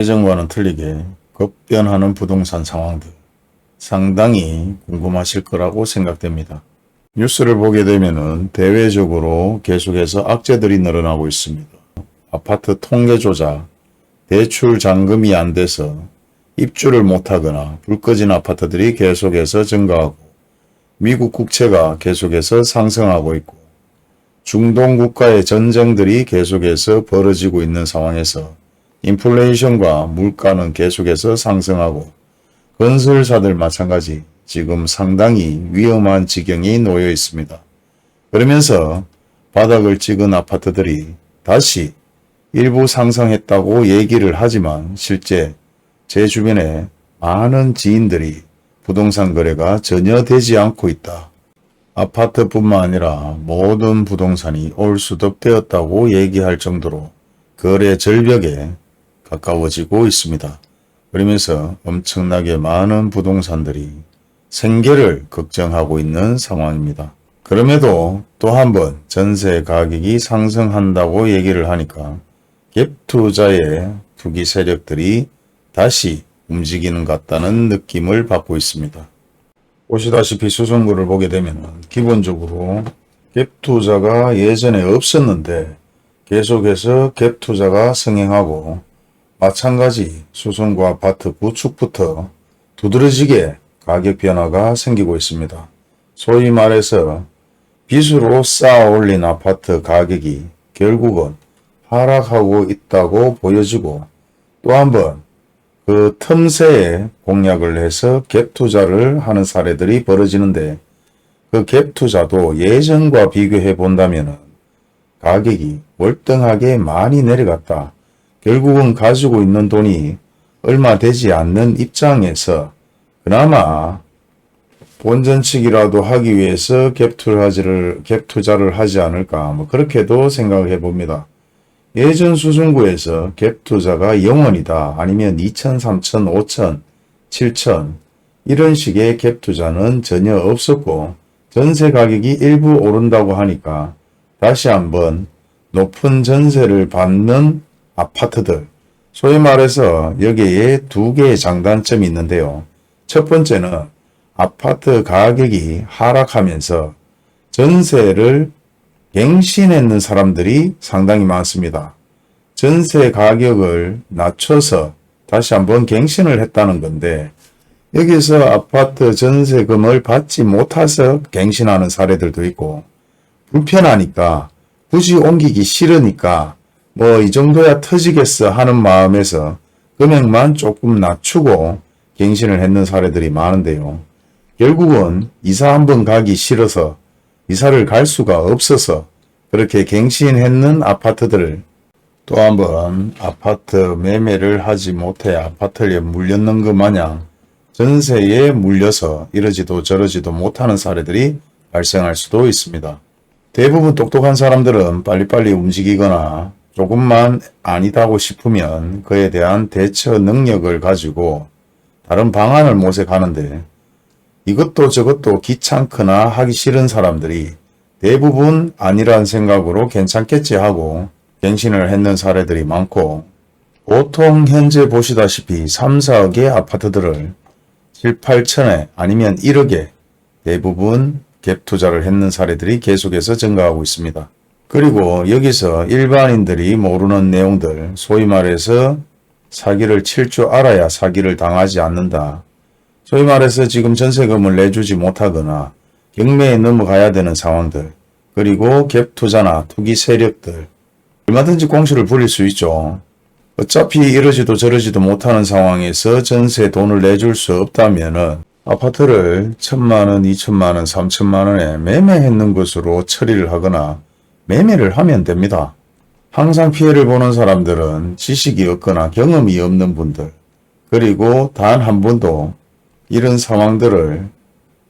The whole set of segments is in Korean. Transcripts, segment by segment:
예전과는 틀리게 급변하는 부동산 상황들 상당히 궁금하실 거라고 생각됩니다. 뉴스를 보게 되면은 대외적으로 계속해서 악재들이 늘어나고 있습니다. 아파트 통계 조작, 대출 잔금이 안 돼서 입주를 못하거나 불 꺼진 아파트들이 계속해서 증가하고 미국 국채가 계속해서 상승하고 있고 중동 국가의 전쟁들이 계속해서 벌어지고 있는 상황에서 인플레이션과 물가는 계속해서 상승하고 건설사들 마찬가지 지금 상당히 위험한 지경이 놓여 있습니다. 그러면서 바닥을 찍은 아파트들이 다시 일부 상승했다고 얘기를 하지만 실제 제 주변에 많은 지인들이 부동산 거래가 전혀 되지 않고 있다. 아파트뿐만 아니라 모든 부동산이 올수덕되었다고 얘기할 정도로 거래 절벽에 가까워지고 있습니다. 그러면서 엄청나게 많은 부동산들이 생계를 걱정하고 있는 상황입니다. 그럼에도 또 한 번 전세 가격이 상승한다고 얘기를 하니까 갭 투자의 투기 세력들이 다시 움직이는 것 같다는 느낌을 받고 있습니다. 보시다시피 수성구를 보게 되면 기본적으로 갭 투자가 예전에 없었는데 계속해서 갭 투자가 성행하고 마찬가지 수성구 아파트 구축부터 두드러지게 가격 변화가 생기고 있습니다. 소위 말해서 빚으로 쌓아 올린 아파트 가격이 결국은 하락하고 있다고 보여지고 또 한번 그 틈새에 공략을 해서 갭 투자를 하는 사례들이 벌어지는데 그 갭 투자도 예전과 비교해 본다면 가격이 월등하게 많이 내려갔다. 결국은 가지고 있는 돈이 얼마 되지 않는 입장에서 그나마 본전 측이라도 하기 위해서 갭 투자를, 갭 투자를 하지 않을까 뭐 그렇게도 생각을 해봅니다. 예전 수승구에서 갭 투자가 0원이다 아니면 2천, 3천, 5천, 7천 이런 식의 갭 투자는 전혀 없었고 전세 가격이 일부 오른다고 하니까 다시 한번 높은 전세를 받는 아파트들 소위 말해서 여기에 두 개의 장단점이 있는데요. 첫 번째는 아파트 가격이 하락하면서 전세를 갱신했는 사람들이 상당히 많습니다. 전세 가격을 낮춰서 다시 한번 갱신을 했다는 건데 여기서 아파트 전세금을 받지 못해서 갱신하는 사례들도 있고 불편하니까 굳이 옮기기 싫으니까 뭐 이 정도야 터지겠어 하는 마음에서 금액만 조금 낮추고 갱신을 했는 사례들이 많은데요. 결국은 이사 한번 가기 싫어서 이사를 갈 수가 없어서 그렇게 갱신했는 아파트들을 또 한번 아파트 매매를 하지 못해 아파트에 물렸는 것 마냥 전세에 물려서 이러지도 저러지도 못하는 사례들이 발생할 수도 있습니다. 대부분 똑똑한 사람들은 빨리빨리 움직이거나 조금만 아니다고 싶으면 그에 대한 대처 능력을 가지고 다른 방안을 모색하는데 이것도 저것도 귀찮거나 하기 싫은 사람들이 대부분 아니란 생각으로 괜찮겠지 하고 갱신을 했는 사례들이 많고 보통 현재 보시다시피 3, 4억의 아파트들을 7, 8천에 아니면 1억에 대부분 갭 투자를 했는 사례들이 계속해서 증가하고 있습니다. 그리고 여기서 일반인들이 모르는 내용들 소위 말해서 사기를 칠 줄 알아야 사기를 당하지 않는다. 소위 말해서 지금 전세금을 내주지 못하거나 경매에 넘어가야 되는 상황들 그리고 갭 투자나 투기 세력들 얼마든지 공수를 부릴 수 있죠. 어차피 이러지도 저러지도 못하는 상황에서 전세 돈을 내줄 수 없다면 은 아파트를 천만원, 이천만원, 삼천만원에 매매했는 것으로 처리를 하거나 매매를 하면 됩니다. 항상 피해를 보는 사람들은 지식이 없거나 경험이 없는 분들, 그리고 단 한 번도 이런 상황들을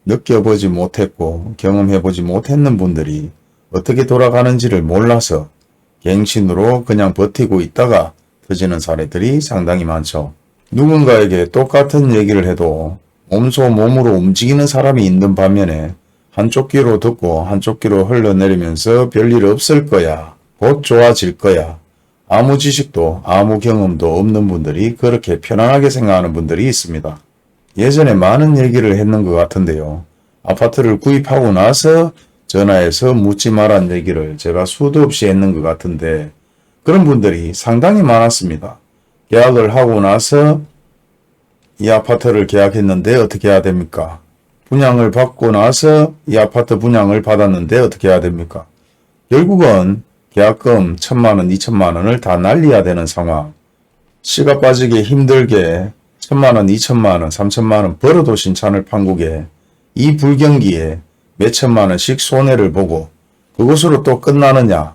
느껴보지 못했고 경험해보지 못했는 분들이 어떻게 돌아가는지를 몰라서 갱신으로 그냥 버티고 있다가 터지는 사례들이 상당히 많죠. 누군가에게 똑같은 얘기를 해도 몸소 몸으로 움직이는 사람이 있는 반면에 한쪽 귀로 듣고 한쪽 귀로 흘러내리면서 별일 없을 거야. 곧 좋아질 거야. 아무 지식도 아무 경험도 없는 분들이 그렇게 편안하게 생각하는 분들이 있습니다. 예전에 많은 얘기를 했는 것 같은데요. 아파트를 구입하고 나서 전화해서 묻지 말란 얘기를 제가 수도 없이 했는 것 같은데 그런 분들이 상당히 많았습니다. 계약을 하고 나서 이 아파트를 계약했는데 어떻게 해야 됩니까? 분양을 받고 나서 이 아파트 분양을 받았는데 어떻게 해야 됩니까? 결국은 계약금 천만 원, 이천만 원을 다 날려야 되는 상황. 씨가 빠지게 힘들게 천만 원, 이천만 원, 삼천만 원 벌어도 신 찬을 판국에 이 불경기에 몇천만 원씩 손해를 보고 그것으로 또 끝나느냐?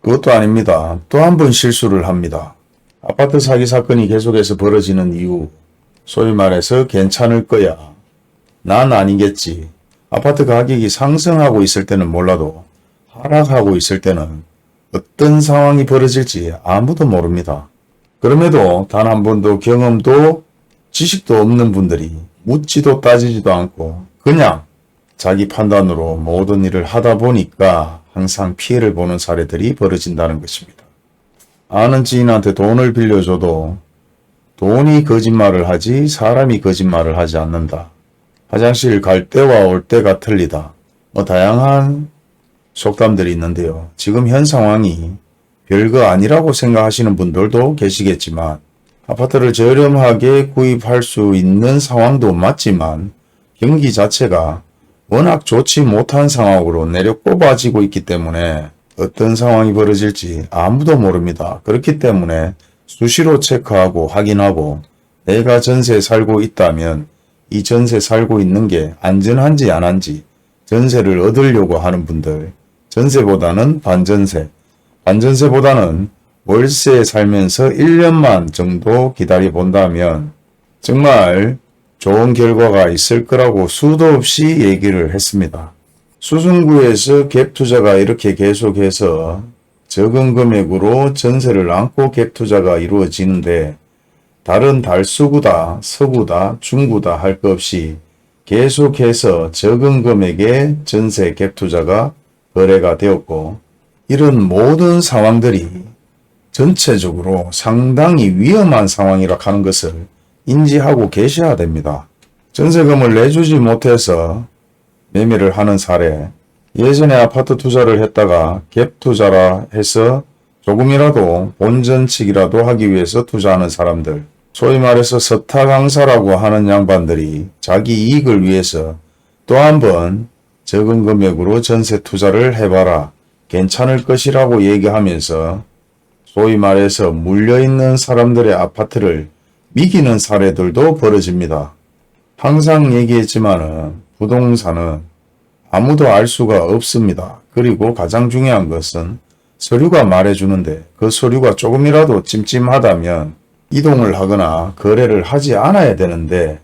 그것도 아닙니다. 또 한 번 실수를 합니다. 아파트 사기 사건이 계속해서 벌어지는 이유, 소위 말해서 괜찮을 거야. 난 아니겠지. 아파트 가격이 상승하고 있을 때는 몰라도 하락하고 있을 때는 어떤 상황이 벌어질지 아무도 모릅니다. 그럼에도 단 한 번도 경험도 지식도 없는 분들이 묻지도 따지지도 않고 그냥 자기 판단으로 모든 일을 하다 보니까 항상 피해를 보는 사례들이 벌어진다는 것입니다. 아는 지인한테 돈을 빌려줘도 돈이 거짓말을 하지 사람이 거짓말을 하지 않는다. 화장실 갈 때와 올 때가 틀리다. 뭐 다양한 속담들이 있는데요. 지금 현 상황이 별거 아니라고 생각하시는 분들도 계시겠지만 아파트를 저렴하게 구입할 수 있는 상황도 맞지만 경기 자체가 워낙 좋지 못한 상황으로 내려 꼽아지고 있기 때문에 어떤 상황이 벌어질지 아무도 모릅니다. 그렇기 때문에 수시로 체크하고 확인하고 내가 전세에 살고 있다면 이 전세 살고 있는 게 안전한지 안 한지 전세를 얻으려고 하는 분들 전세보다는 반전세 반전세보다는 월세에 살면서 1년만 정도 기다려 본다면 정말 좋은 결과가 있을 거라고 수도 없이 얘기를 했습니다. 수승구에서 갭 투자가 이렇게 계속해서 적은 금액으로 전세를 안고 갭 투자가 이루어지는데 다른 달수구다, 서구다, 중구다 할 것 없이 계속해서 적은 금액의 전세 갭 투자가 거래가 되었고 이런 모든 상황들이 전체적으로 상당히 위험한 상황이라 하는 것을 인지하고 계셔야 됩니다. 전세금을 내주지 못해서 매매를 하는 사례, 예전에 아파트 투자를 했다가 갭 투자라 해서 조금이라도 본전치기라도 하기 위해서 투자하는 사람들, 소위 말해서 서타 강사라고 하는 양반들이 자기 이익을 위해서 또 한 번 적은 금액으로 전세 투자를 해봐라. 괜찮을 것이라고 얘기하면서 소위 말해서 물려있는 사람들의 아파트를 미기는 사례들도 벌어집니다. 항상 얘기했지만은 부동산은 아무도 알 수가 없습니다. 그리고 가장 중요한 것은 서류가 말해주는데 그 서류가 조금이라도 찜찜하다면 이동을 하거나 거래를 하지 않아야 되는데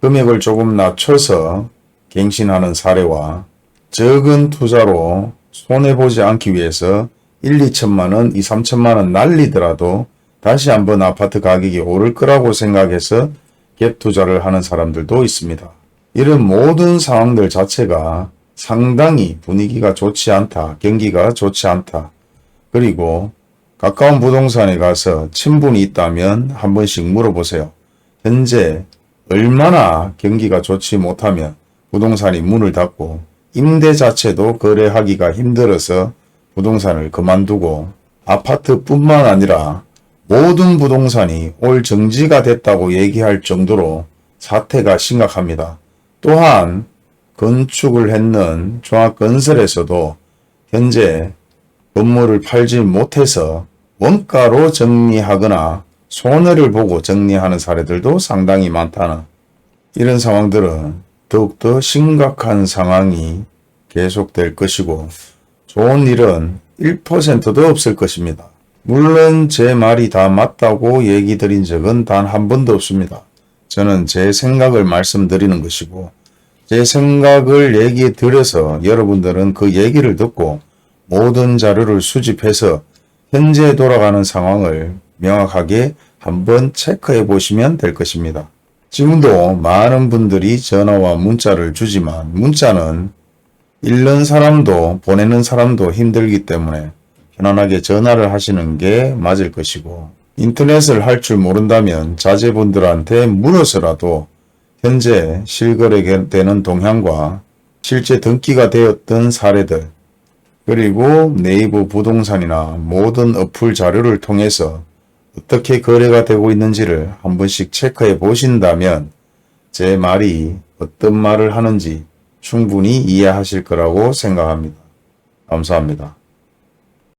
금액을 조금 낮춰서 갱신하는 사례와 적은 투자로 손해보지 않기 위해서 1, 2천만 원, 2, 3천만 원 날리더라도 다시 한번 아파트 가격이 오를 거라고 생각해서 갭 투자를 하는 사람들도 있습니다. 이런 모든 상황들 자체가 상당히 분위기가 좋지 않다. 경기가 좋지 않다. 그리고 가까운 부동산에 가서 친분이 있다면 한 번씩 물어보세요. 현재 얼마나 경기가 좋지 못하면 부동산이 문을 닫고 임대 자체도 거래하기가 힘들어서 부동산을 그만두고 아파트뿐만 아니라 모든 부동산이 올 정지가 됐다고 얘기할 정도로 사태가 심각합니다. 또한 건축을 했는 종합건설에서도 현재 건물을 팔지 못해서 원가로 정리하거나 손해를 보고 정리하는 사례들도 상당히 많다는 이런 상황들은 더욱더 심각한 상황이 계속될 것이고 좋은 일은 1%도 없을 것입니다. 물론 제 말이 다 맞다고 얘기 드린 적은 단 한 번도 없습니다. 저는 제 생각을 말씀드리는 것이고 제 생각을 얘기 드려서 여러분들은 그 얘기를 듣고 모든 자료를 수집해서 현재 돌아가는 상황을 명확하게 한번 체크해 보시면 될 것입니다. 지금도 많은 분들이 전화와 문자를 주지만 문자는 읽는 사람도 보내는 사람도 힘들기 때문에 편안하게 전화를 하시는 게 맞을 것이고 인터넷을 할 줄 모른다면 자제분들한테 물어서라도 현재 실거래되는 동향과 실제 등기가 되었던 사례들 그리고 네이버 부동산이나 모든 어플 자료를 통해서 어떻게 거래가 되고 있는지를 한 번씩 체크해 보신다면 제 말이 어떤 말을 하는지 충분히 이해하실 거라고 생각합니다. 감사합니다.